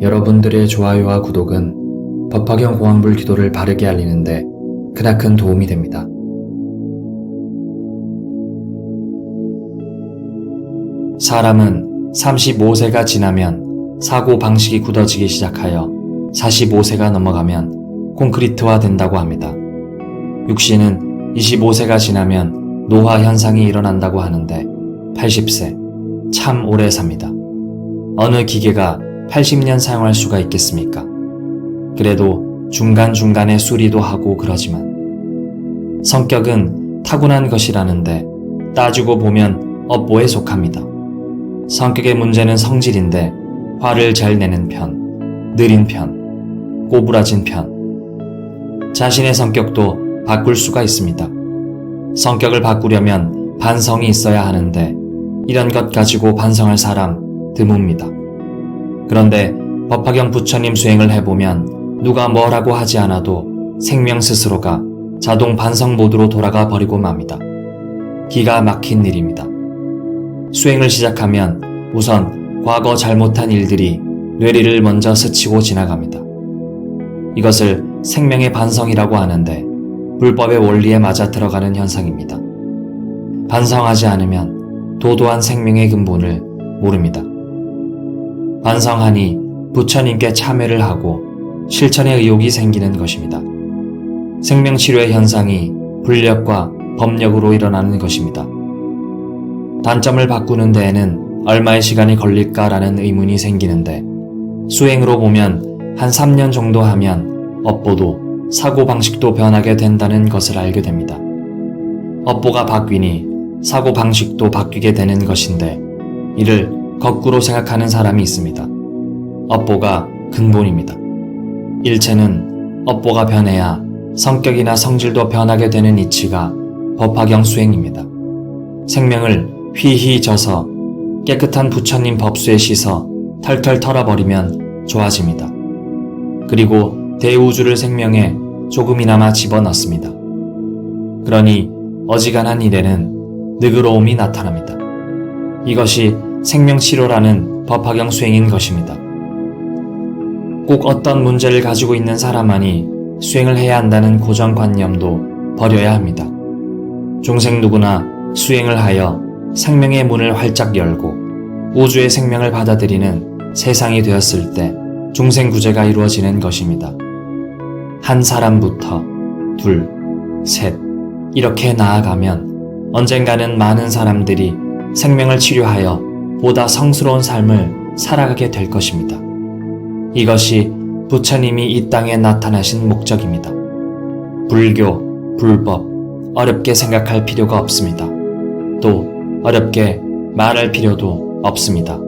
여러분들의 좋아요와 구독은 법화경 공황불 기도를 바르게 알리는데 크나큰 도움이 됩니다. 사람은 35세가 지나면 사고 방식이 굳어지기 시작하여 45세가 넘어가면 콘크리트화 된다고 합니다. 육신은 25세가 지나면 노화 현상이 일어난다고 하는데 80세 참 오래 삽니다. 어느 기계가 80년 사용할 수가 있겠습니까? 그래도 중간중간에 수리도 하고 그러지만 성격은 타고난 것이라는데 따지고 보면 업보에 속합니다. 성격의 문제는 성질인데 화를 잘 내는 편, 느린 편, 꼬부라진 편. 자신의 성격도 바꿀 수가 있습니다. 성격을 바꾸려면 반성이 있어야 하는데 이런 것 가지고 반성할 사람 드뭅니다. 그런데 법화경 부처님 수행을 해보면 누가 뭐라고 하지 않아도 생명 스스로가 자동 반성 모드로 돌아가 버리고 맙니다. 기가 막힌 일입니다. 수행을 시작하면 우선 과거 잘못한 일들이 뇌리를 먼저 스치고 지나갑니다. 이것을 생명의 반성이라고 하는데 불법의 원리에 맞아 들어가는 현상입니다. 반성하지 않으면 도도한 생명의 근본을 모릅니다. 반성하니 부처님께 참회를 하고 실천의 의욕이 생기는 것입니다. 생명치료의 현상이 불력과 법력으로 일어나는 것입니다. 단점을 바꾸는 데에는 얼마의 시간이 걸릴까라는 의문이 생기는데 수행으로 보면 한 3년 정도 하면 업보도 사고방식도 변하게 된다는 것을 알게 됩니다. 업보가 바뀌니 사고방식도 바뀌게 되는 것인데 이를 거꾸로 생각하는 사람이 있습니다. 업보가 근본입니다. 일체는 업보가 변해야 성격이나 성질도 변하게 되는 이치가 법화경 수행입니다. 생명을 휘휘 져서 깨끗한 부처님 법수에 씻어 털털 털어버리면 좋아집니다. 그리고 대우주를 생명에 조금이나마 집어넣습니다. 그러니 어지간한 일에는 느그러움이 나타납니다. 이것이 생명치료라는 법화경 수행인 것입니다. 꼭 어떤 문제를 가지고 있는 사람만이 수행을 해야 한다는 고정관념도 버려야 합니다. 중생 누구나 수행을 하여 생명의 문을 활짝 열고 우주의 생명을 받아들이는 세상이 되었을 때 중생 구제가 이루어지는 것입니다. 한 사람부터 둘, 셋, 이렇게 나아가면 언젠가는 많은 사람들이 생명을 치료하여 보다 성스러운 삶을 살아가게 될 것입니다. 이것이 부처님이 이 땅에 나타나신 목적입니다. 불교, 불법, 어렵게 생각할 필요가 없습니다. 또 어렵게 말할 필요도 없습니다.